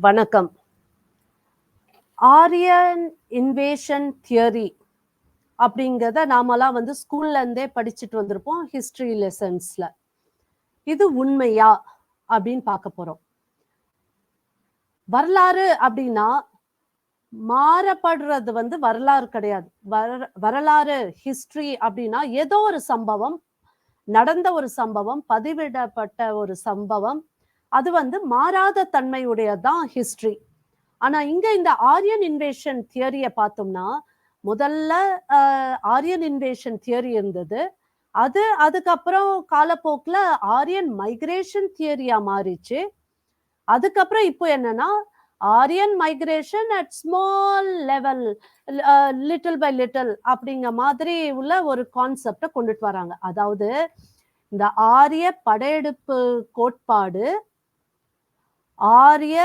வணக்கம். Aryan invasion theory அப்படிங்கிறத நாமெல்லாம் வந்து ஸ்கூல்ல இருந்தே படிச்சுட்டு வந்திருப்போம் ஹிஸ்டரி லெசன்ஸ்ல இது உண்மையா அப்படின்னு பார்க்க போறோம். வரலாறு அப்படின்னா மாறப்படுறது வந்து வரலாறு கிடையாது. வர- வரலாறு ஹிஸ்டரி அப்படின்னா ஏதோ ஒரு சம்பவம் நடந்த ஒரு சம்பவம் பதிவிடப்பட்ட ஒரு சம்பவம் அது வந்து மாறாத தன்மையுடையதான் ஹிஸ்டரி ஆனா இங்க இந்த ஆரியன் இன்வேஷன் தியரியை பார்த்தோம்னா முதல்ல ஆரியன் இன்வேஷன் தியரி இருந்தது. அது அதுக்கப்புறம் காலப்போக்கில் ஆரியன் மைக்ரேஷன் தியரியா மாறிச்சு. அதுக்கப்புறம் இப்போ என்னன்னா Aryan migration at small level little by little அப்படிங்கிற மாதிரி உள்ள ஒரு கான்செப்டை கொண்டுட்டு வராங்க. அதாவது இந்த ஆரிய படையெடுப்பு கோட்பாடு ஆரிய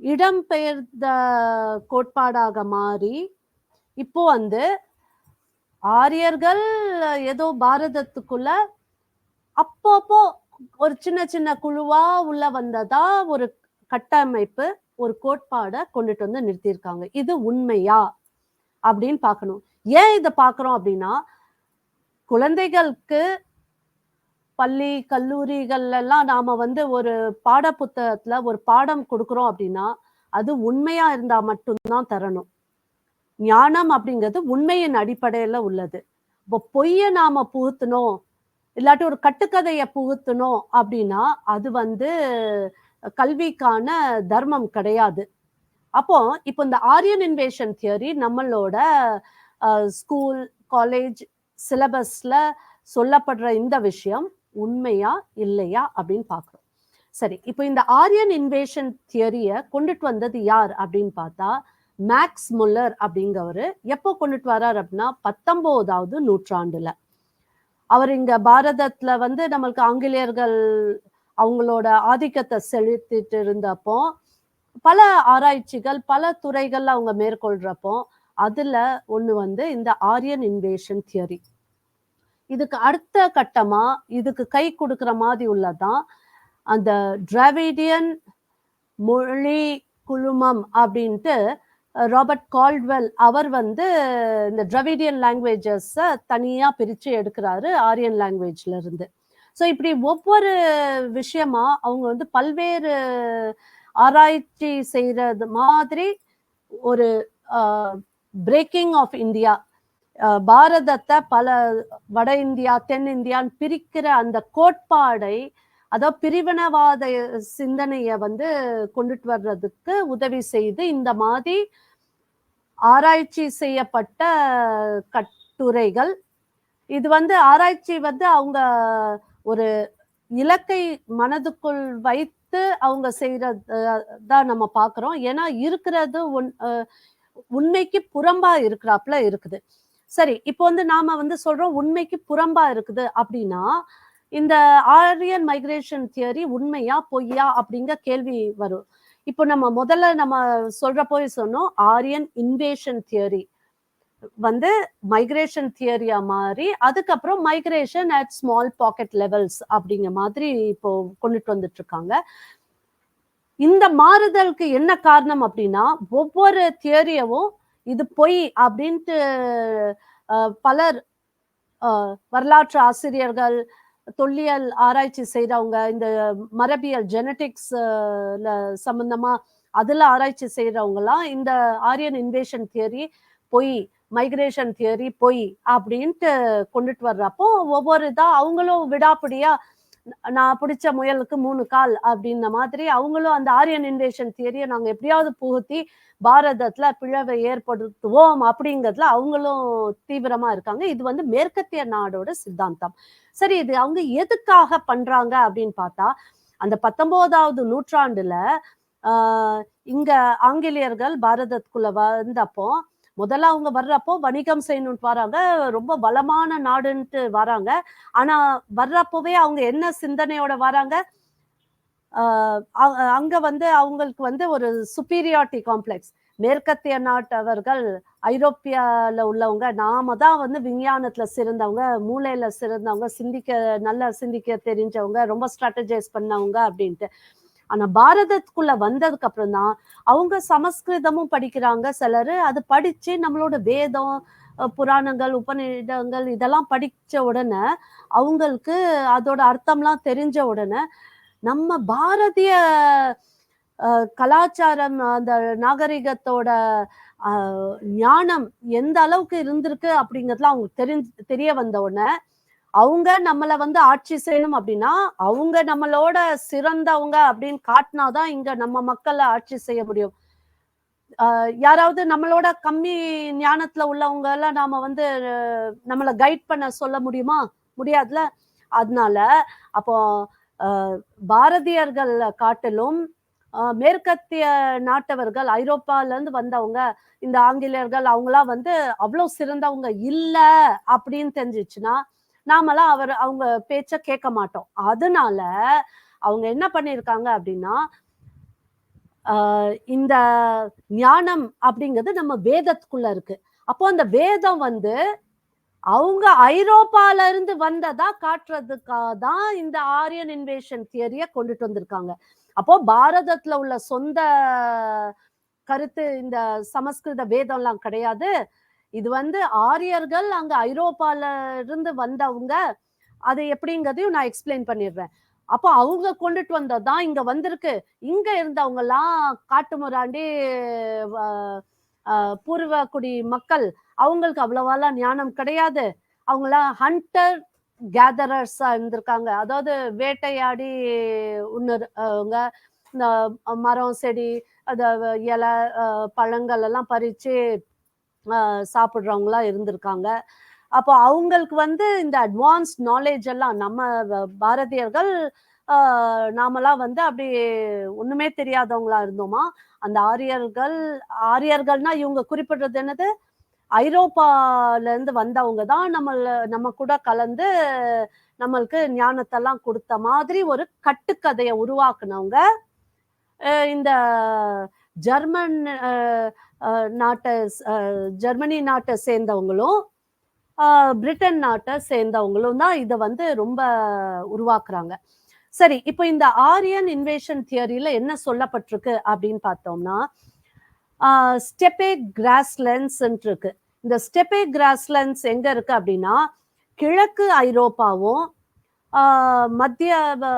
இடம்பெயர்ந்த கோட்பாடாக மாறி இப்போ வந்து ஆரியர்கள் ஏதோ பாரதத்துக்குள்ள அப்பப்போ ஒரு சின்ன சின்ன குழுவா உள்ள வந்ததா ஒரு கட்டமைப்பு ஒரு கோட்பாடை கொண்டுட்டு வந்து நிறுத்தியிருக்காங்க. இது உண்மையா? அப்படின்னு பார்க்கணும். ஏன் இதை பார்க்குறோம் அப்படின்னா குழந்தைகளுக்கு பள்ளி கல்லூரிகள்லாம் நாம வந்து ஒரு பாட புத்தகத்துல ஒரு பாடம் கொடுக்குறோம் அப்படின்னா அது உண்மையா இருந்தா மட்டும்தான் தரணும். ஞானம் அப்படிங்கிறது உண்மையின் அடிப்படையில உள்ளது. இப்போ பொய்ய நாம புகுத்தணும் இல்லாட்டி ஒரு கட்டுக்கதையை புகுத்தணும் அப்படின்னா அது வந்து கல்விக்கான தர்மம் கிடையாது. அப்போ இப்போ இந்த ஆரியன் இன்வேஷன் தியரி நம்மளோட ஸ்கூல் காலேஜ் சிலபஸ்ல சொல்லப்படுற இந்த விஷயம் உண்மையா இல்லையா அப்படின்னு பார்க்குறோம். சரி இப்போ இந்த ஆரியன் இன்வேஷன் தியரியை கொண்டுட்டு வந்தது யார் அப்படின்னு பார்த்தா மேக்ஸ் முல்லர் அப்படிங்கிறவர் எப்போ கொண்டுட்டு வரார் அப்படின்னா பத்தொன்பதாவது நூற்றாண்டுல. அவர் இங்க பாரதத்துல வந்து நம்மளுக்கு ஆங்கிலேயர்கள் அவங்களோட ஆதிக்கத்தை செலுத்திட்டு இருந்தப்போ பல ஆராய்ச்சிகள் பல துறைகள் அவங்க மேற்கொள்றப்போ அதுல ஒண்ணு வந்து இந்த ஆரியன் இன்வேஷன் தியரி இதுக்கு அடுத்த கட்டமா இதுக்கு கை கொடுக்கிற மாதிரி உள்ளதான் அந்த டிராவிடியன் மொழி குழுமம் அப்படின்ட்டு ராபர்ட் கால்ட்வெல் அவர் வந்து இந்த டிரவிடியன் லாங்குவேஜஸை தனியா பிரிச்சு எடுக்கிறாரு ஆரியன் லாங்குவேஜ்ல இருந்து. ஸோ இப்படி ஒவ்வொரு விஷயமா அவங்க வந்து பல்வேறு ஆராய்ச்சி செய்யறது மாதிரி ஒரு பிரேக்கிங் ஆஃப் இந்தியா பாரதத்தை பல வட இந்தியா தென்னிந்தியான்னு பிரிக்கிற அந்த கோட்பாடை அதாவது பிரிவினவாத சிந்தனையை வந்து கொண்டுட்டு வர்றதுக்கு உதவி செய்து இந்த மாதிரி ஆராய்ச்சி செய்யப்பட்ட கட்டுரைகள். இது வந்து ஆராய்ச்சி வந்து அவங்க ஒரு இலக்கை மனதுக்குள் வைத்து அவங்க செய்யறதான் நம்ம பார்க்குறோம் ஏன்னா இருக்கிறது உண் உண்மைக்கு புறம்பா இருக்கிறாப்புல இருக்குது. சரி இப்போ வந்து நாம வந்து சொல்றோம் உண்மைக்கு புறம்பா இருக்குது அப்படின்னா இந்த ஆரியன் மைக்ரேஷன் தியரி உண்மையா பொய்யா அப்படிங்கிற கேள்வி வரும். இப்போ நம்ம முதல்ல நம்ம சொல்ற போய் சொன்னோம் ஆரியன் இன்வேஷன் தியரி வந்து மைக்ரேஷன் தியரியா மாறி அதுக்கப்புறம் migration at small pocket levels அப்படிங்கிற மாதிரி இப்போ கொண்டுட்டு வந்துட்டு இருக்காங்க. இந்த மாறுதலுக்கு என்ன காரணம் அப்படின்னா ஒவ்வொரு தியரியவும் இது பொய் அப்படின்ட்டு பலர் அஹ், வரலாற்று ஆசிரியர்கள் தொல்லியல் ஆராய்ச்சி செய்கிறவங்க இந்த மரபியல் ஜெனட்டிக்ஸ் சம்பந்தமா அதுல ஆராய்ச்சி செய்யறவங்கலாம் இந்த ஆரியன் இன்வேஷன் தியரி பொய் மைக்ரேஷன் தியரி பொய் அப்படின்ட்டு கொண்டுட்டு வர்றப்போ ஒவ்வொரு இதாக அவங்களும் விடாப்பிடியாக நான் பிடிச்ச முயலுக்கு மூணு கால் அப்படின்ன மாதிரி அவங்களும் அந்த ஆரியன் இன்வேஷன் தியரியை நாங்க எப்படியாவது புகுத்தி பாரதத்துல பிழவை ஏற்படுத்துவோம் அப்படிங்கிறதுல அவங்களும் தீவிரமா இருக்காங்க. இது வந்து மேற்கத்திய நாடோட சித்தாந்தம். சரி இது அவங்க எதுக்காக பண்றாங்க அப்படின்னு பார்த்தா அந்த பத்தொன்பதாவது நூற்றாண்டுல ஆஹ் இங்க ஆங்கிலேயர்கள் பாரதத்துக்குள்ள வந்தப்போ முதல்ல அவங்க வர்றப்போ வணிகம் செய்யணும்னு வராங்க. ரொம்ப வளமான நாடுன்ட்டு வராங்க. ஆனா வர்றப்போவே அவங்க என்ன சிந்தனையோட வராங்க? அங்க வந்து அவங்களுக்கு வந்து ஒரு சுப்பீரியாரிட்டி காம்ப்ளெக்ஸ் மேற்கத்திய நாட்டவர்கள் ஐரோப்பியால உள்ளவங்க நாம தான் வந்து விஞ்ஞானத்துல சிறந்தவங்க மூளையில சிறந்தவங்க சிந்திக்க நல்லா சிந்திக்க தெரிஞ்சவங்க ரொம்ப ஸ்ட்ராட்டஜைஸ் பண்ணவங்க அப்படின்ட்டு. ஆனா பாரதத்துக்குள்ள வந்ததுக்கு அப்புறம் தான் அவங்க சமஸ்கிருதமும் படிக்கிறாங்க சிலரு. அது படிச்சு நம்மளோட வேதம் புராணங்கள் உபநிடங்கள் இதெல்லாம் படிச்ச உடனே அவங்களுக்கு அதோட அர்த்தம்லாம் தெரிஞ்ச உடனே நம்ம பாரதிய கலாச்சாரம் அந்த நாகரிகத்தோட ஞானம் எந்த அளவுக்கு இருந்திருக்கு அப்படிங்கிறதுலாம் அவங்களுக்கு தெரிஞ்சு தெரிய வந்த உடனே அவங்க நம்மள வந்து ஆட்சி செய்யணும் அப்படின்னா அவங்க நம்மளோட சிறந்தவங்க அப்படின்னு காட்டினாதான் இங்க நம்ம மக்களை ஆட்சி செய்ய முடியும். யாராவது நம்மளோட கம்மி ஞானத்துல உள்ளவங்க எல்லாம் நாம வந்து நம்மளை கைட் பண்ண சொல்ல முடியுமா? முடியாதுல அதனால அப்போ பாரதியர்கள் காட்டிலும் மேற்கத்திய நாட்டவர்கள் ஐரோப்பால இருந்து வந்தவங்க இந்த ஆங்கிலேயர்கள் அவங்களாம் வந்து அவ்வளவு சிறந்தவங்க இல்ல அப்படின்னு தெரிஞ்சிச்சுன்னா நாமெல்லாம் அவர் அவங்க பேச்ச கேட்க மாட்டோம். அதனால அவங்க என்ன பண்ணிருக்காங்க அப்படின்னா இந்த ஞானம் அப்படிங்கிறது நம்ம வேதத்துக்குள்ள இருக்கு. அப்போ அந்த வேதம் வந்து அவங்க ஐரோப்பால இருந்து வந்ததா காட்டுறதுக்காக தான் இந்த ஆரியன் இன்வேஷன் தியரிய கொண்டுட்டு வந்திருக்காங்க. அப்போ பாரதத்துல உள்ள சொந்த கருத்து இந்த சமஸ்கிருத வேதம்லாம் கிடையாது. இது வந்து ஆரியர்கள் அங்க ஐரோப்பால இருந்து வந்தவங்க அது எப்படிங்கிறதையும் நான் எக்ஸ்பிளைன் பண்ணிடுறேன். அப்போ அவங்க கொண்டுட்டு வந்ததுதான் இங்க வந்திருக்கு. இங்க இருந்தவங்க எல்லாம் காட்டுமுராண்டி பூர்வ குடி மக்கள் அவங்களுக்கு அவ்வளவாலாம் ஞானம் கிடையாது. அவங்களாம் ஹண்டர் கேதரர்ஸா இருந்திருக்காங்க. அதாவது வேட்டையாடி உண்ணுறவங்க இந்த மரம் செடி அத இலை பழங்கள் எல்லாம் பறிச்சு சாப்பிட்றவங்களா இருந்திருக்காங்க. அப்போ அவங்களுக்கு வந்து இந்த அட்வான்ஸ் நாலேஜ் எல்லாம் நம்ம பாரதியர்கள் நாமெல்லாம் வந்து அப்படி ஒண்ணுமே தெரியாதவங்களா இருந்தோமா? அந்த ஆரியர்கள் ஆரியர்கள்னா இவங்க குறிப்பிடுறது என்னது? ஐரோப்பால இருந்து வந்தவங்க தான் நம்மள நம்ம கூட கலந்து நம்மளுக்கு ஞானத்தெல்லாம் கொடுத்த மாதிரி ஒரு கட்டுக்கதையை உருவாக்குனவங்க. இந்த ஜெர்மன் நாட்டை ஜெர்மனி நாட்டை சேர்ந்தவங்களும் பிரிட்டன் நாட்டை சேர்ந்தவங்களும் தான் இதை வந்து ரொம்ப உருவாக்குறாங்க. சரி இப்போ இந்த ஆரியன் இன்வேஷன் தியரியில என்ன சொல்லப்பட்டிருக்கு அப்படின்னு பார்த்தோம்னா ஸ்டெப்பே கிராஸ்லென்ஸ் இருக்கு இந்த ஸ்டெப்பே கிராஸ்லென்ஸ் எங்க இருக்கு அப்படின்னா கிழக்கு ஐரோப்பாவும் மத்திய அங்கேருந்து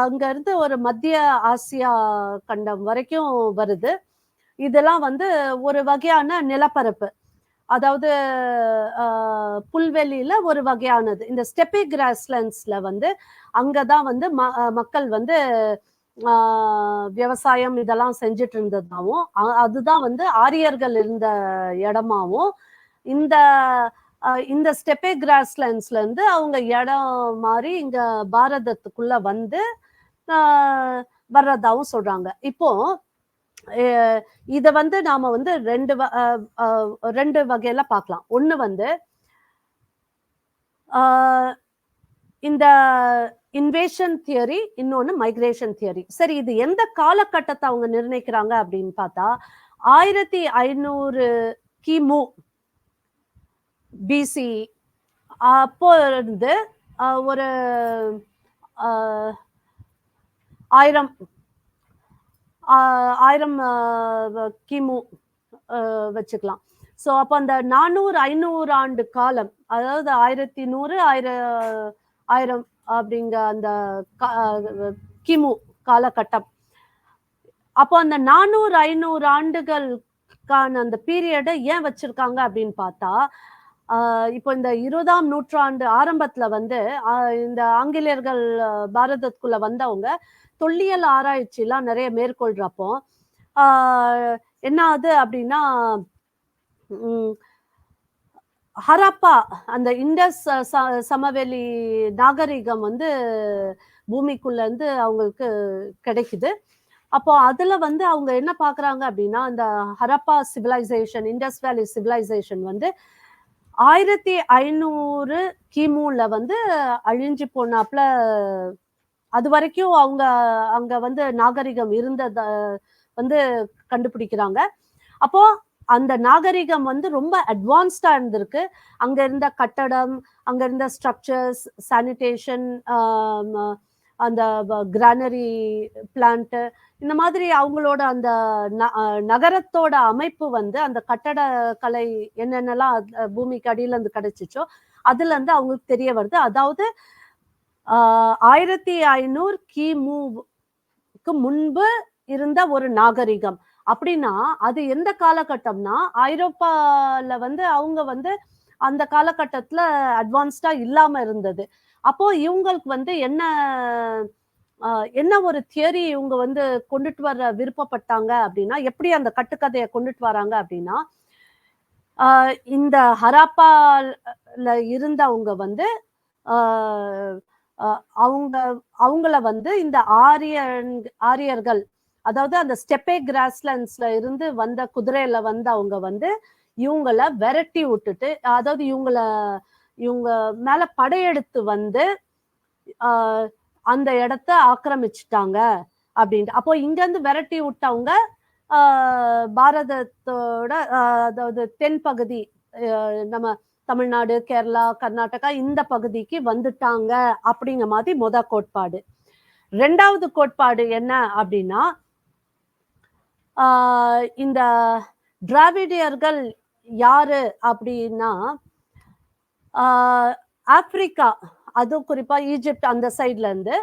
அங்க இருந்து ஒரு மத்திய ஆசியா கண்டம் வரைக்கும் வருது. இதெல்லாம் வந்து ஒரு வகையான நிலப்பரப்பு. அதாவது புல்வெளியில ஒரு வகையானது. இந்த ஸ்டெப்பி கிராஸ்லண்ட்ஸ்ல வந்து அங்கதான் வந்து ம- மக்கள் வந்து விவசாயம் இதெல்லாம் செஞ்சுட்டு இருந்ததாகவும் அதுதான் வந்து ஆரியர்கள் இருந்த இடமாவும் இந்த இந்த ஸ்டெப்பே கிராஸ்லேண்ட்ஸ்ல இருந்து அவங்க இடம் மாதிரி இங்க பாரதத்துக்குள்ள வந்து வர்றதாவும் சொல்றாங்க. இப்போ இதை வந்து நாம வந்து ரெண்டு வ- ரெண்டு வகையில பார்க்கலாம் ஒண்ணு வந்து இந்த இன்வேஷன் தியரி இன்னொன்று மைக்ரேஷன் தியரி சரி இது எந்த காலகட்டத்தை அவங்க நிர்ணயிக்கிறாங்க அப்படின்னு பார்த்தா ஆயிரத்தி ஐநூறு கிமு பிசி அப்போ இருந்து ஒரு ஆயிரம் ஆயிரம் கிமு வச்சுக்கலாம். ஸோ அப்போ அந்த நானூறு ஐநூறு ஆண்டு காலம் அதாவது ஆயிரத்தி நூறு ஆயிரம் ஆயிரம் அப்படிங்கிற அந்த கா- கிமு காலகட்டம். அப்போ அந்த நானூறு ஐநூறு ஆண்டுகளுக்கான அந்த பீரியடை ஏன் வச்சிருக்காங்க அப்படின்னு பார்த்தா இப்போ இந்த இருபதாம் நூற்றாண்டு ஆரம்பத்துல வந்து இந்த ஆங்கிலேயர்கள் பாரதத்துக்குள்ளே பாரதத்துக்குள்ள வந்தவங்க தொல்லியல் ஆராய்ச்சி எல்லாம் நிறைய மேற்கொள்றப்போ என்ன ஆகுது அப்படின்னா ஹரப்பா அந்த இண்டஸ் ச- சமவெளி நாகரிகம் வந்து பூமிக்குள்ள இருந்து அவங்களுக்கு கிடைக்குது. அப்போ அதுல வந்து அவங்க என்ன பாக்குறாங்க அப்படின்னா அந்த Harappa civilization Indus valley civilization வந்து ஆயிரத்தி ஐநூறு கிமுல வந்து அழிஞ்சு போனாப்ல அது வரைக்கும் அவங்க அங்க வந்து நாகரிகம் இருந்தத வந்து கண்டுபிடிக்கிறாங்க. அப்போ அந்த நாகரிகம் வந்து ரொம்ப அட்வான்ஸ்டா இருந்திருக்கு. அங்க இருந்த கட்டடம் அங்க இருந்த ஸ்ட்ரக்சர்ஸ் சானிடேஷன் அந்த கிரானரி பிளான்ட்டு இந்த மாதிரி அவங்களோட அந்த ந- நகரத்தோட அமைப்பு வந்து அந்த கட்டட கலை என்னென்னலாம் பூமிக்கு அடியில் இருந்து கிடைச்சிச்சோ அதுல இருந்து அவங்களுக்கு தெரிய வருது. அதாவது ஆயிரத்தி ஐநூறு கிமுக்கு முன்பு இருந்த ஒரு நாகரிகம். அப்படின்னா அது எந்த காலகட்டம்னா ஐரோப்பால வந்து அவங்க வந்து அந்த காலகட்டத்துல அட்வான்ஸ்டா இல்லாம இருந்தது. அப்போ இவங்களுக்கு வந்து என்ன என்ன ஒரு தியரி இவங்க வந்து கொண்டுட்டு வர விருப்பப்பட்டாங்க அப்படின்னா எப்படி அந்த கட்டுக்கதையை கொண்டுட்டு வராங்க அப்படின்னா இந்த ஹராப்பால இருந்தவங்க வந்து அவங்க அவங்கள வந்து இந்த ஆரியன் ஆரியர்கள் அதாவது அந்த ஸ்டெப்பே கிராஸ்லேண்ட்ஸ்ல இருந்து வந்த குதிரையில வந்து அவங்க வந்து இவங்கள விரட்டி விட்டுட்டு அதாவது இவங்கள இவங்க மேல படையெடுத்து வந்து அந்த இடத்த ஆக்கிரமிச்சிட்டாங்க அப்படின்ட்டு. அப்போ இங்க இருந்து விரட்டி விட்டவங்க பாரதத்தோட அதாவது தென் பகுதி நம்ம தமிழ்நாடு கேரளா கர்நாடகா இந்த பகுதிக்கு வந்துட்டாங்க அப்படிங்கிற மாதிரி முத கோட்பாடு. ரெண்டாவது கோட்பாடு என்ன அப்படின்னா இந்த டிராவிடியர்கள் யாரு அப்படின்னா ஆப்பிரிக்கா அதுவும் குறிப்பா ஈஜிப்ட் அந்த சைட்ல இருந்து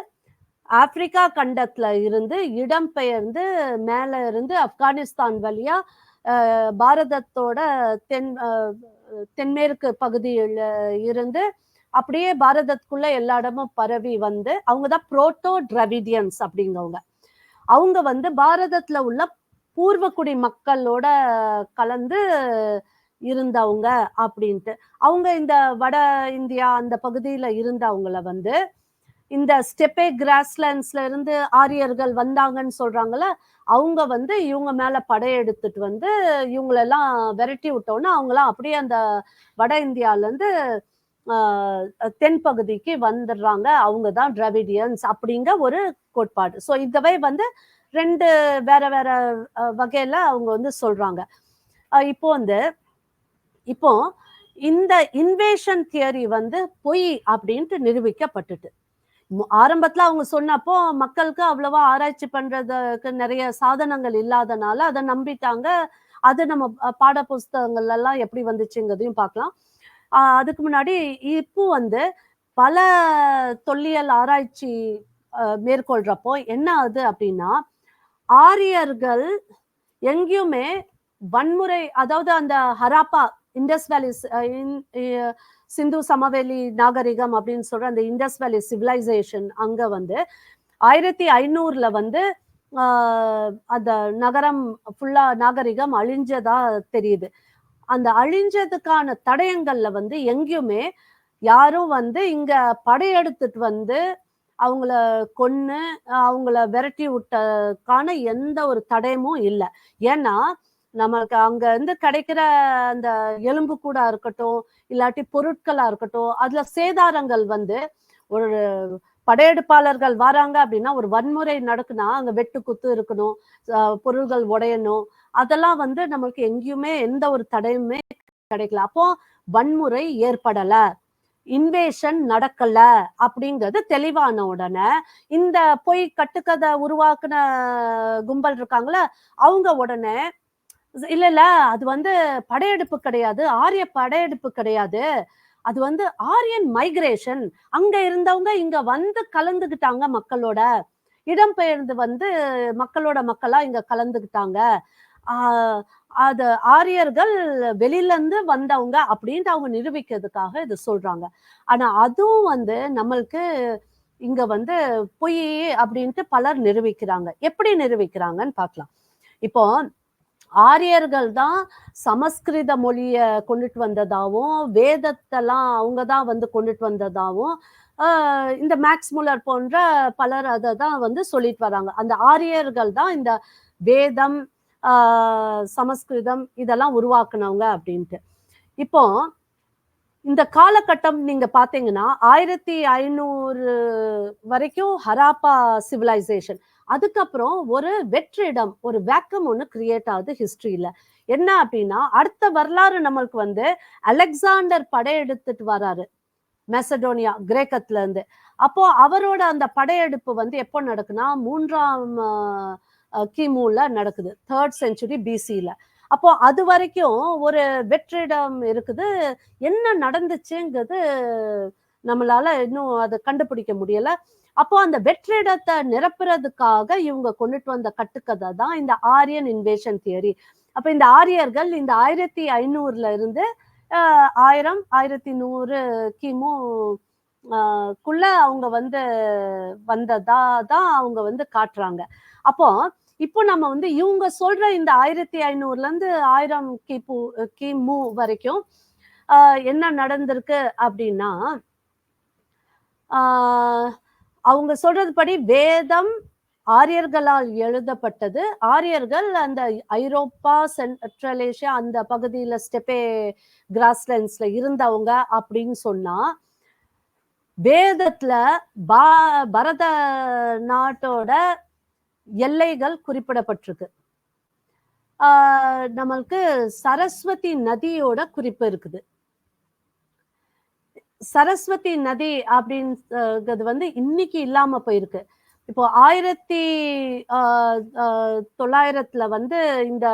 ஆப்பிரிக்கா கண்டத்துல இருந்து இடம்பெயர்ந்து மேல இருந்து ஆப்கானிஸ்தான் வழியா பாரதத்தோட தென் தென்மேற்கு பகுதியில் இருந்து அப்படியே பாரதத்துக்குள்ள எல்லா இடமும் பரவி வந்து அவங்க தான் புரோட்டோ டிரவிடியன்ஸ் அப்படிங்கவங்க அவங்க வந்து பாரதத்துல உள்ள பூர்வக்குடி மக்களோட கலந்து இருந்தவங்க அப்படின்ட்டு. அவங்க இந்த வட இந்தியா அந்த பகுதியில இருந்தவங்கள வந்து இந்த ஸ்டெப்பே கிராஸ்லேண்ட்ஸ்ல இருந்து ஆரியர்கள் வந்தாங்கன்னு சொல்றாங்கல்ல அவங்க வந்து இவங்க மேல படையெடுத்துட்டு வந்து இவங்களெல்லாம் விரட்டி விட்டோன்னா அவங்களாம் அப்படியே அந்த வட இந்தியாவிலேருந்து தென்பகுதிக்கு வந்துடுறாங்க. அவங்க தான் டிராவிடியன்ஸ் அப்படிங்க ஒரு கோட்பாடு. ஸோ இதவே வந்து ரெண்டு வேற வேற வகையில அவங்க வந்து சொல்றாங்க. இப்போ வந்து இப்போ இந்த இன்வேஷன் தியரி வந்து பொய் அப்படின்ட்டு நிரூபிக்கப்பட்டுட்டு. ஆரம்பத்துல அவங்க சொன்னப்போ மக்களுக்கு அவ்வளவா ஆராய்ச்சி பண்றதுக்கு நிறைய சாதனங்கள் இல்லாதனால அதை நம்பிட்டாங்க. அது நம்ம பாட புஸ்தகங்கள்ல எல்லாம் எப்படி வந்துச்சுங்கிறதையும் பார்க்கலாம். அதுக்கு முன்னாடி இப்போ வந்து பல தொல்லியல் ஆராய்ச்சி அஹ், மேற்கொள்றப்போ என்ன ஆகுது அப்படின்னா ஆரியர்கள் எங்கேயுமே வன்முறை அதாவது அந்த ஹராப்பா இண்டஸ் இன் சிந்து சமவெளி நாகரிகம் அப்படின்னு சொல்ற அந்த இண்டஸ் வேலி சிவிலைசேஷன் அங்க வந்து ஆயிரத்தி ஐநூறுல வந்து அந்த நகரம் ஃபுல்லா நாகரிகம் அழிஞ்சதா தெரியுது. அந்த அழிஞ்சதுக்கான தடயங்கள்ல வந்து எங்கேயுமே யாரும் வந்து இங்க படையெடுத்துட்டு வந்து அவங்கள கொன்று அவங்கள விரட்டி விட்டக்கான எந்த ஒரு தடயமும் இல்லை. ஏன்னா நமக்கு அங்க இருந்து கிடைக்கிற அந்த எலும்பு கூட இருக்கட்டும் இல்லாட்டி பொருட்களா இருக்கட்டும் அதுல சேதாரங்கள் வந்து ஒரு படையெடுப்பாளர்கள் வராங்க அப்படின்னா ஒரு வன்முறை நடக்குனா அங்க வெட்டு குத்து இருக்கணும் பொருள்கள் உடையணும் அதெல்லாம் வந்து நமக்கு எங்கேயுமே எந்த ஒரு தடையுமே கிடைக்கல. அப்போ வன்முறை ஏற்படல. இன்வேஷன் நடக்கல அப்படிங்கிறது தெளிவான உடனே இந்த பொய் கட்டுக்கதை உருவாக்குன கும்பல் இருக்காங்களே அவங்க உடனே இல்ல இல்ல. அது வந்து படையெடுப்பு கிடையாது. ஆரிய படையெடுப்பு கிடையாது. அது வந்து ஆரியன் மைக்ரேஷன். அங்க இருந்தவங்க இங்க வந்து கலந்துகிட்டாங்க மக்களோட. இடம்பெயர்ந்து வந்து மக்களோட மக்களா இங்க கலந்துகிட்டாங்க. அது ஆரியர்கள் வெளியில இருந்து வந்தவங்க அப்படின்ட்டு அவங்க நிரூபிக்கிறதுக்காக இது சொல்றாங்க. ஆனா அதுவும் வந்து நம்மளுக்கு இங்க வந்து பொய் அப்படின்ட்டு பலர் நிரூபிக்கிறாங்க. எப்படி நிரூபிக்கிறாங்கன்னு பார்க்கலாம். இப்போ ஆரியர்கள் தான் சமஸ்கிருத மொழிய கொண்டுட்டு வந்ததாகவும் வேதத்தெல்லாம் அவங்க தான் வந்து கொண்டுட்டு வந்ததாகவும் இந்த மேக்ஸ் முலர் போன்ற பலர் அதை தான் வந்து சொல்லிட்டு வராங்க. அந்த ஆரியர்கள் தான் இந்த வேதம் சமஸ்கிருதம் இதெல்லாம் உருவாக்குனவங்க அப்படின்ட்டு. இப்போ இந்த காலகட்டம் நீங்க பாத்தீங்கன்னா ஆயிரத்தி ஐநூறு வரைக்கும் ஹராப்பா சிவிலைசேஷன் அதுக்கப்புறம் ஒரு வெற்றிடம் ஒரு வேக்கம் ஒன்று கிரியேட் ஆகுது ஹிஸ்டரியில என்ன அப்படின்னா அடுத்த வரலாறு நம்மளுக்கு வந்து அலெக்சாண்டர் படையெடுத்துட்டு வராரு. மெசடோனியா கிரேக்கத்துல இருந்து. அப்போ அவரோட அந்த படையெடுப்பு வந்து எப்போ நடக்குன்னா மூன்றாம் கிமுல நடக்குது தேர்ட் செஞ்சுரி பிசியில அப்போ அது வரைக்கும் ஒரு வெற்றிடம் இருக்குது. என்ன நடந்துச்சுங்கிறது நம்மளால இன்னும் அதை கண்டுபிடிக்க முடியல. அப்போ அந்த வெற்றிடத்தை நிரப்புறதுக்காக இவங்க கொண்டுட்டு வந்த கட்டுக்கதை தான் இந்த ஆரியன் இன்வேஷன் தியரி அப்ப இந்த ஆரியர்கள் இந்த ஆயிரத்தி ஐநூறுல இருந்து ஆயிரம் ஆயிரத்தி நூறு கிமு குள்ள அவங்க வந்து வந்ததா தான் அவங்க வந்து காட்டுறாங்க. அப்போ இப்போ நம்ம வந்து இவங்க சொல்ற இந்த ஆயிரத்தி ஐநூறுல இருந்து ஆயிரம் கிபு கிமு வரைக்கும் என்ன நடந்திருக்கு அப்படின்னா ஆஹ், அவங்க சொல்றது படி வேதம் ஆரியர்களால் எழுதப்பட்டது. ஆரியர்கள் அந்த ஐரோப்பா சென்ட்ரல் ஏஷியா அந்த பகுதியில ஸ்டெப்பே கிராஸ்லேண்ட்ஸ்ல இருந்தவங்க அப்படின்னு சொன்னா வேதத்துல பா பரத நாட்டோட எல்லைகள் குறிப்பிடப்பட்டிருக்கு. நம்மளுக்கு சரஸ்வதி நதியோட குறிப்பு இருக்குது. சரஸ்வதி நதி அப்படின்றது வந்து இன்னைக்கு இல்லாம போயிருக்கு. இப்போ ஆயிரத்தி ஆஹ், ஆஹ், தொள்ளாயிரத்துல வந்து இந்த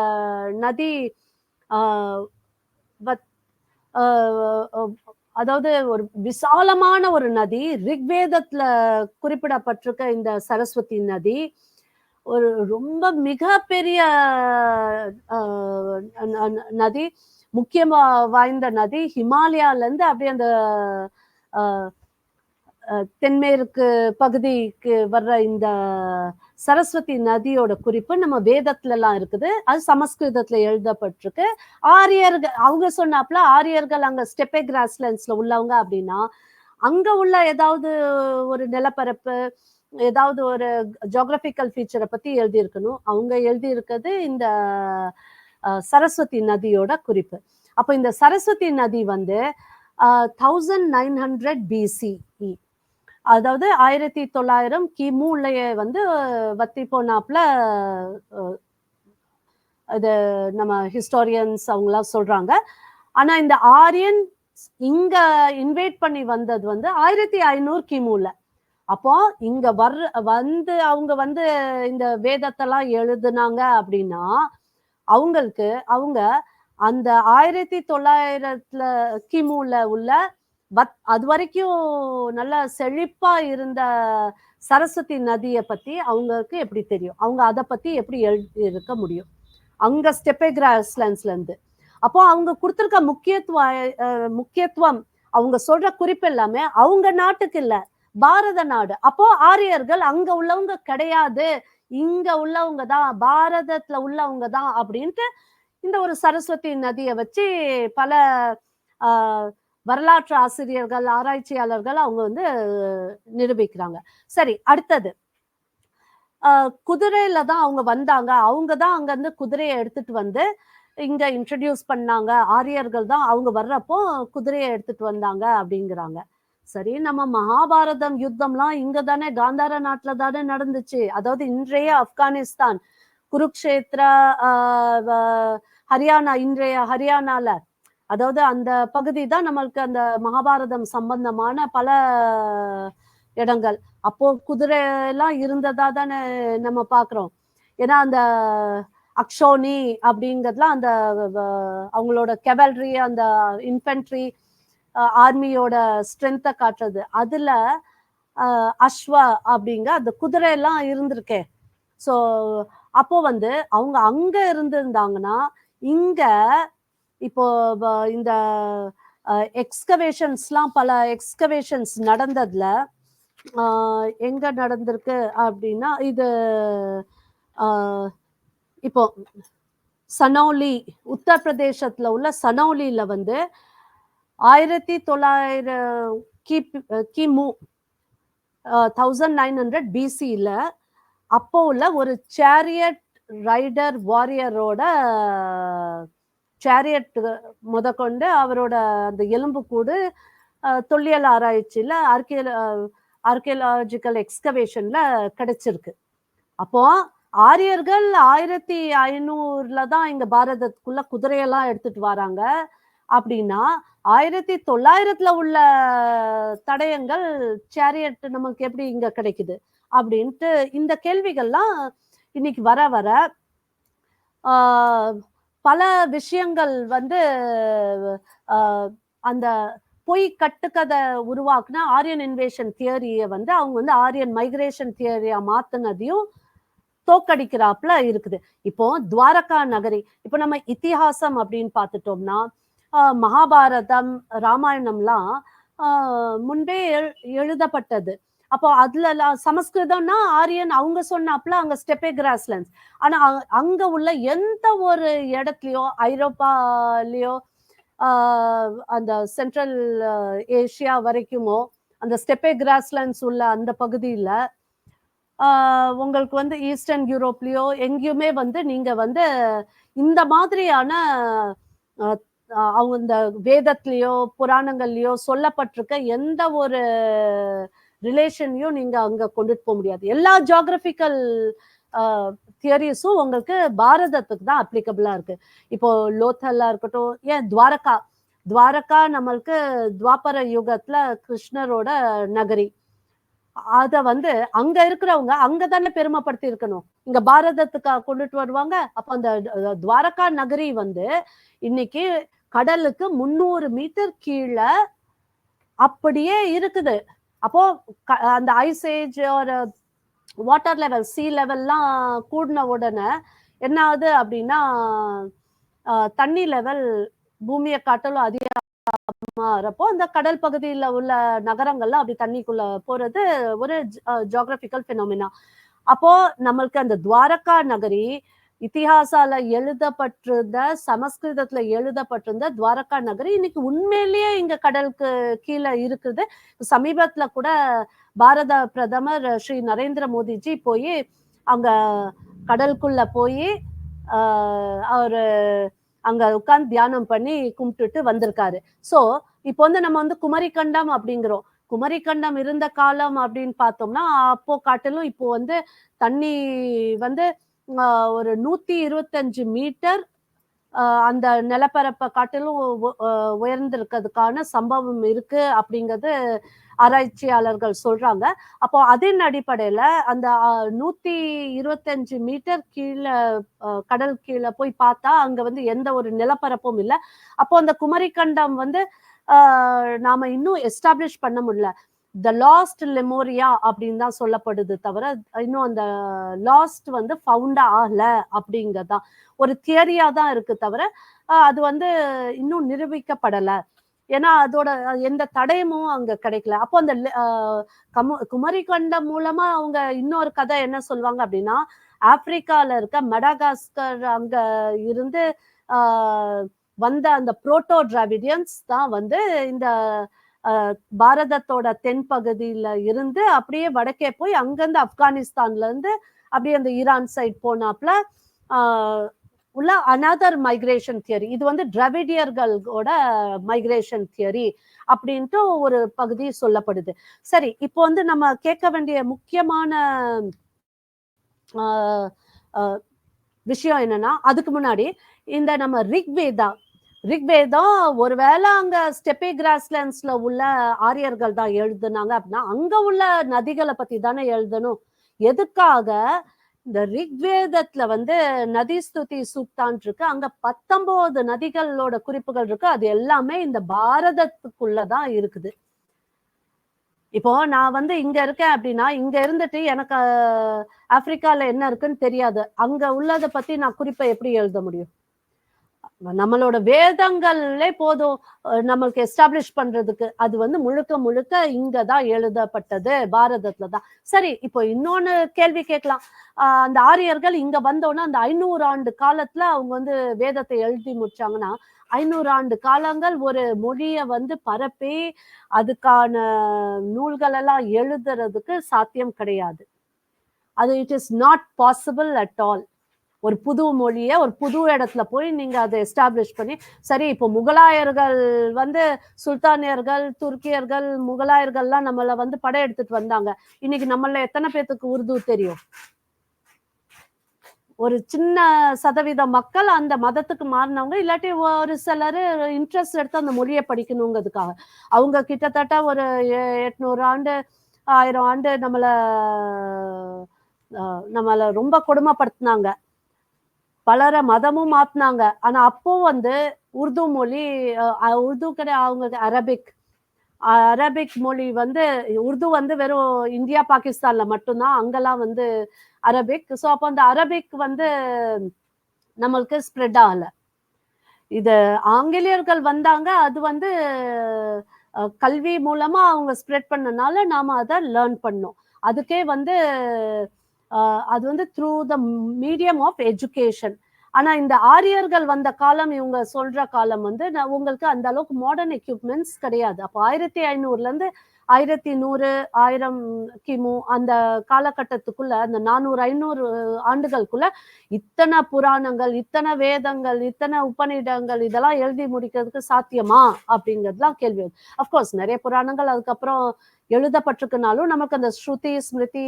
நதி ஆஹ், வத்- ஆஹ், அதாவது ஒரு விசாலமான ஒரு நதி ரிக்வேதத்துல குறிப்பிடப்பட்டிருக்க இந்த சரஸ்வதி நதி ஒரு ரொம்ப மிகப்பெரிய நதி முக்கியம் வாய்ந்த நதி ஹிமாலயால இருந்து அப்படியே அந்த தென்மேற்கு பகுதிக்கு வர்ற இந்த சரஸ்வதி நதியோட குறிப்பு நம்ம வேதத்துல எல்லாம் இருக்குது. அது சமஸ்கிருதத்துல எழுதப்பட்டிருக்கு. ஆரியர்கள் அவங்க சொன்னாப்ல ஆரியர்கள் அங்க ஸ்டெப்பே கிராஸ்லேண்ட்ஸ்ல உள்ளவங்க அப்படின்னா அங்க உள்ள ஏதாவது ஒரு நிலப்பரப்பு ஏதாவது ஒரு ஜியோகிராபிக்கல் ஃபீச்சரை பத்தி எழுதியிருக்கணும். அவங்க எழுதியிருக்கிறது இந்த சரஸ்வதி நதியோட குறிப்பு. அப்போ இந்த சரஸ்வதி நதி வந்து தௌசண்ட் நைன் ஹண்ட்ரட் பிசிஇ அதாவது ஆயிரத்தி தொள்ளாயிரம் கிமுலையே வந்து வத்தி போனாப்புல இது நம்ம ஹிஸ்டோரியன்ஸ் அவங்களாம் சொல்றாங்க. ஆனா இந்த ஆரியன் இங்க இன்வைட் பண்ணி வந்தது வந்து ஆயிரத்தி ஐநூறு கிமுல அப்போ இங்க வர்ற வந்து அவங்க வந்து இந்த வேதத்தெல்லாம் எழுதுனாங்க அப்படின்னா அவங்களுக்கு அவங்க அந்த ஆயிரத்தி தொள்ளாயிரத்துல கிமுல உள்ள பத் அது வரைக்கும் நல்ல செழிப்பா இருந்த சரஸ்வதி நதியை பத்தி அவங்களுக்கு எப்படி தெரியும்? அவங்க அதை பத்தி எப்படி எழுதி இருக்க முடியும்? அங்க ஸ்டெப்பே கிராஸ்லேண்ட்ஸ்ல இருந்து. அப்போ அவங்க கொடுத்துருக்க முக்கியத்துவ முக்கியத்துவம் அவங்க சொல்ற குறிப்பு எல்லாமே அவங்க நாட்டுக்கு இல்ல பாரத நாடு. அப்போ ஆரியர்கள் அங்க உள்ளவங்க கிடையாது. இங்க உள்ளவங்க தான் பாரதத்துல உள்ளவங்க தான் அப்படின்ட்டு இந்த ஒரு சரஸ்வதி நதியை வச்சு பல ஆஹ், வரலாற்று ஆசிரியர்கள் ஆராய்ச்சியாளர்கள் அவங்க வந்து நிரூபிக்கிறாங்க. சரி அடுத்தது. குதிரையில தான் அவங்க வந்தாங்க. அவங்க தான் அங்கேருந்து குதிரையை எடுத்துட்டு வந்து இங்க இன்ட்ரடியூஸ் பண்ணாங்க. ஆரியர்கள் தான் அவங்க வர்றப்போ குதிரையை எடுத்துட்டு வந்தாங்க அப்படிங்கிறாங்க. சரி நம்ம மகாபாரதம் யுத்தம்லாம் இங்க தானே காந்தார நாட்டுல தானே நடந்துச்சு. அதாவது இன்றைய ஆப்கானிஸ்தான் குருக்ஷேத்ரா ஆஹ், ஹரியானா இன்றைய ஹரியானால அதாவது அந்த பகுதி தான் நம்மளுக்கு அந்த மகாபாரதம் சம்பந்தமான பல இடங்கள். அப்போ குதிரை எல்லாம் இருந்ததா தானே நம்ம பாக்குறோம். ஏன்னா அந்த அக்ஷோனி அப்படிங்கிறதுலாம் அந்த அவங்களோட கெவல்ரி அந்த இன்ஃபென்ட்ரி ஆர்மியோட ஸ்ட்ரென்த்தை காட்டுறது. அதுல அஹ், அஸ்வா அப்படிங்க அந்த குதிரை எல்லாம் இருந்திருக்கே. ஸோ அப்போ வந்து அவங்க அங்க இருந்திருந்தாங்கன்னா இங்க இப்போ இந்த எக்ஸ்கவேஷன்ஸ்லாம் பல எக்ஸ்கவேஷன்ஸ் நடந்ததுல ஆஹ், எங்க நடந்திருக்கு அப்படின்னா இது இப்போ சனௌலி உத்தரப்பிரதேசத்துல உள்ள சனௌலியில வந்து ஆயிரத்தி தொள்ளாயிரம் கி கிமு தௌசண்ட் நைன் ஹண்ட்ரட் பிசியில் அப்போ உள்ள ஒரு சேரியட் ரைடர் வாரியரோட சேரியட் முதற்கொண்டு அவரோட அந்த எலும்புக்கூடு தொல்லியல் ஆராய்ச்சியில் ஆர்கியல ஆர்கியலாஜிக்கல் எக்ஸ்கவேஷன்ல கிடைச்சிருக்கு. அப்போ ஆரியர்கள் ஆயிரத்தி ஐநூறுல தான் இங்க பாரதத்துக்குள்ள குதிரையெல்லாம் எடுத்துட்டு வராங்க. அப்படின்னா ஆயிரத்தி தொள்ளாயிரத்துல உள்ள தடயங்கள் சேரியட் நமக்கு எப்படி இங்க கிடைக்குது அப்படின்ட்டு இந்த கேள்விகள்லாம் இன்னைக்கு வர வர பல விஷயங்கள் வந்து ஆஹ், அந்த பொய் கட்டுக்கதை உருவாக்குன ஆரியன் இன்வேஷன் தியரியை வந்து அவங்க வந்து ஆரியன் மைக்ரேஷன் தியரியா மாத்துனதையும் தோக்கடிக்கிறாப்புல இருக்குது. இப்போ துவாரகா நகரி இப்போ நம்ம இத்திஹாசம் அப்படின்னு பார்த்துட்டோம்னா மகாபாரதம் ராமாயணம்லாம் முன்பே எழுதப்பட்டது. அப்போ அதுல சமஸ்கிருதம்னா ஆரியன் அவங்க சொன்னாப்புல அங்க ஸ்டெப்பே கிராஸ்லன்ஸ் ஆனா அங்க உள்ள எந்த ஒரு இடத்துலயோ ஐரோப்பாலயோ அந்த சென்ட்ரல் ஏஷியா வரைக்குமோ அந்த ஸ்டெப்பே கிராஸ்லன்ஸ் உள்ள அந்த பகுதியில உங்களுக்கு வந்து ஈஸ்டர்ன் யூரோப்லயோ எங்கேயுமே வந்து நீங்க வந்து இந்த மாதிரியான அவங்க இந்த வேதத்திலயோ புராணங்கள்லயோ சொல்லப்பட்டிருக்க எந்த ஒரு ரிலேஷனையும் நீங்க அங்க கொண்டுட்டு போக முடியாது. எல்லா ஜியாகிரபிக்கல் தியரிஸும் உங்களுக்கு பாரதத்துக்கு தான் அப்ளிகபிளா இருக்கு. இப்போ லோத்தல்லா இருக்கட்டும் ஏன் துவாரகா? துவாரகா நம்மளுக்கு துவாபர யுகத்துல கிருஷ்ணரோட நகரி. அத வந்து அங்க இருக்கிறவங்க அங்க தானே பெருமைப்படுத்தி இருக்கணும். இங்க பாரதத்துக்கு கொண்டுட்டு வருவாங்க. அப்ப அந்த துவாரகா நகரி வந்து இன்னைக்கு கடலுக்கு முந்நூறு மீட்டர் கீழே அப்படியே இருக்குது. அப்போ அந்த ஐஸ் ஏஜ் ஒரு வாட்டர் லெவல் சி லெவல்லாம் கூடின உடனே என்ன ஆகுது அப்படின்னா தண்ணி லெவல் பூமியை காட்டிலும் அதிகமாகிறப்போ அந்த கடல் பகுதியில் உள்ள நகரங்கள்லாம் அப்படி தண்ணிக்குள்ள போறது ஒரு ஜியாகிரபிக்கல் பினோமினா அப்போ நம்மளுக்கு அந்த துவாரகா நகரி இத்திஹாசால எழுதப்பட்டிருந்த சமஸ்கிருதத்துல எழுதப்பட்டிருந்த துவாரகா நகரி இன்னைக்கு உண்மையிலேயே இங்க கடலுக்கு கீழே இருக்குது. சமீபத்துல கூட பாரத பிரதமர் ஸ்ரீ நரேந்திர மோடிஜி போய் அங்க கடலுக்குள்ள போய் அவரு அங்க உட்கார்ந்து தியானம் பண்ணி கும்பிட்டுட்டு வந்திருக்காரு. சோ இப்போ வந்து நம்ம வந்து குமரிக்கண்டம் அப்படிங்கிறோம். குமரிக்கண்டம் இருந்த காலம் அப்படின்னு பார்த்தோம்னா அப்போ காட்டிலும் இப்போ வந்து தண்ணி வந்து ஒரு நூத்தி இருபத்தஞ்சு மீட்டர் அந்த நிலப்பரப்பை காட்டிலும் உயர்ந்திருக்கிறதுக்கான சம்பவம் இருக்கு அப்படிங்கிறது ஆராய்ச்சியாளர்கள் சொல்றாங்க. அப்போ அதன் அடிப்படையில அந்த நூத்தி இருபத்தஞ்சு மீட்டர் கீழே கடல் கீழே போய் பார்த்தா அங்க வந்து எந்த ஒரு நிலப்பரப்பும் இல்லை. அப்போ அந்த குமரிக்கண்டம் வந்து நாம இன்னும் எஸ்டாப்ளிஷ் பண்ண முடியல. த லாஸ்ட் லெமோரியா அப்படின்னு தான் சொல்லப்படுது தவிர இன்னும் அந்த லாஸ்ட் வந்து ஃபவுண்டா ஆகல அப்படிங்கிறதா ஒரு தியரியா தான் இருக்கு தவிர அது வந்து இன்னும் நிரூபிக்கப்படலை. ஏன்னா அதோட எந்த தடயமும் அங்க கிடைக்கல. அப்போ அந்த கமு குமரி கமு மூலமா அவங்க இன்னொரு கதை என்ன சொல்லுவாங்க அப்படின்னா ஆப்பிரிக்கால இருக்க மெடாகாஸ்கர் அங்க இருந்து வந்த அந்த புரோட்டோ டிராவிடியன்ஸ் தான் வந்து இந்த பாரதத்தோட தென்பகுதியில இருந்து அப்படியே வடக்கே போய் அங்கிருந்து ஆப்கானிஸ்தான்ல இருந்து அப்படியே அந்த ஈரான் சைட் போனாப்ல உள்ள அனதர் மைக்ரேஷன் தியரி இது வந்து டிராவிடியர்களோட மைக்ரேஷன் தியரி அப்படின்ட்டு ஒரு பகுதி சொல்லப்படுது. சரி இப்போ வந்து நம்ம கேட்க வேண்டிய முக்கியமான விஷயம் என்னன்னா அதுக்கு முன்னாடி இந்த நம்ம ரிக்வேதா ரிக்வேதம் ஒருவேளை அங்க ஸ்டெப்பி கிராஸ்லேண்ட்ஸ்ல உள்ள ஆரியர்கள் தான் எழுதுனாங்க அப்படின்னா அங்க உள்ள நதிகளை பத்தி தானே எழுதணும். எதுக்காக? இந்த ரிக்வேதத்துல வந்து நதி ஸ்துதி சூக்தான் இருக்கு. அங்க பத்தொன்பது நதிகளோட குறிப்புகள் இருக்கு. அது எல்லாமே இந்த பாரதத்துக்குள்ளதான் இருக்குது. இப்போ நான் வந்து இங்க இருக்கேன் அப்படின்னா இங்க இருந்துட்டு எனக்கு ஆப்பிரிக்கால என்ன இருக்குன்னு தெரியாது. அங்க உள்ளதை பத்தி நான் குறிப்பை எப்படி எழுத முடியும்? நம்மளோட வேதங்கள்லே போதும். நம்மளுக்கு எஸ்டாப்ளிஷ் பண்றதுக்கு. அது வந்து முழுக்க முழுக்க இங்க தான் எழுதப்பட்டது பாரதத்துல தான் சரி இப்போ இன்னொன்னு கேள்வி கேட்கலாம். அந்த ஆரியர்கள் இங்க வந்தோன்னா அந்த ஐநூறு ஆண்டு காலத்துல அவங்க வந்து வேதத்தை எழுதி முடிச்சாங்கன்னா ஐநூறு ஆண்டு காலங்கள் ஒரு மொழியை வந்து பரப்பி அதுக்கான நூல்கள் எல்லாம் எழுதுறதுக்கு சாத்தியம் கிடையாது. அது it is not possible at all ஒரு புது மொழியை ஒரு புது இடத்துல போய் நீங்கள் அதை எஸ்டாப்ளிஷ் பண்ணி சரி இப்போ முகலாயர்கள் வந்து சுல்தானியர்கள் துருக்கியர்கள் முகலாயர்கள்லாம் நம்மளை வந்து படையெடுத்துட்டு வந்தாங்க. இன்னைக்கு நம்மள எத்தனை பேர்த்துக்கு உருது தெரியும்? ஒரு சின்ன சதவீத மக்கள் அந்த மதத்துக்கு மாறினவங்க இல்லாட்டி ஒரு சிலர் இன்ட்ரெஸ்ட் எடுத்து அந்த மொழியை படிக்கணுங்கிறதுக்காக. அவங்க கிட்டத்தட்ட ஒரு எட்நூறு ஆண்டு ஆயிரம் ஆண்டு நம்மளை நம்மளை ரொம்ப கொடுமைப்படுத்தினாங்க. பலர மதமும் மாத்தினாங்க. ஆனா அப்போ வந்து உருது மொழி உருது கிடையாது அவங்க அரபிக் அரபிக் மொழி வந்து உருது வந்து வெறும் இந்தியா பாகிஸ்தான்ல மட்டும்தான். அங்கெல்லாம் வந்து அரபிக். ஸோ அப்போ அந்த அரபிக் வந்து நம்மளுக்கு ஸ்ப்ரெட் ஆகல. இது ஆங்கிலேயர்கள் வந்தாங்க. அது வந்து கல்வி மூலமா அவங்க ஸ்ப்ரெட் பண்ணனால நாம அதை லேர்ன் பண்ணோம். அதுக்கே வந்து அது வந்து through the medium of education ஆனா இந்த ஆரியர்கள் வந்த காலம் இவங்க சொல்ற காலம் வந்து நான் உங்களுக்கு அந்த அளவுக்கு மாடர்ன் எக்யூப்மெண்ட்ஸ் கிடையாது. அப்போ ஆயிரத்தி ஐநூறுல இருந்து ஆயிரத்தி நூறு ஆயிரம் கிமு அந்த காலகட்டத்துக்குள்ள அந்த நானூறு ஐநூறு ஆண்டுகளுக்குள்ள இத்தனை புராணங்கள் இத்தனை வேதங்கள் இத்தனை உபநிடங்கள் இதெல்லாம் எழுதி முடிக்கிறதுக்கு சாத்தியமா அப்படிங்கிறதுலாம் கேள்வி. அஃப்கோர்ஸ் நிறைய புராணங்கள் அதுக்கப்புறம் எழுதப்பட்டிருக்குனாலும் நமக்கு அந்த ஸ்ருதி ஸ்மிருதி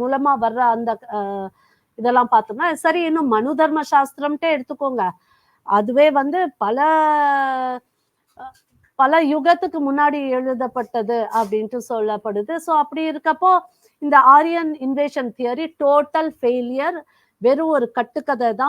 மூலமா வர்ற அந்த இதெல்லாம் பார்த்தோம்னா சரி இன்னும் மனு தர்ம சாஸ்திரம்ட்டே எடுத்துக்கோங்க. அதுவே வந்து பல பல யுகத்துக்கு முன்னாடி எழுதப்பட்டது அப்படின்ட்டு சொல்லப்படுது. ஸோ அப்படி இருக்கப்போ இந்த Aryan invasion theory total failure வெறும் ஒரு கட்டுக்கதை தான்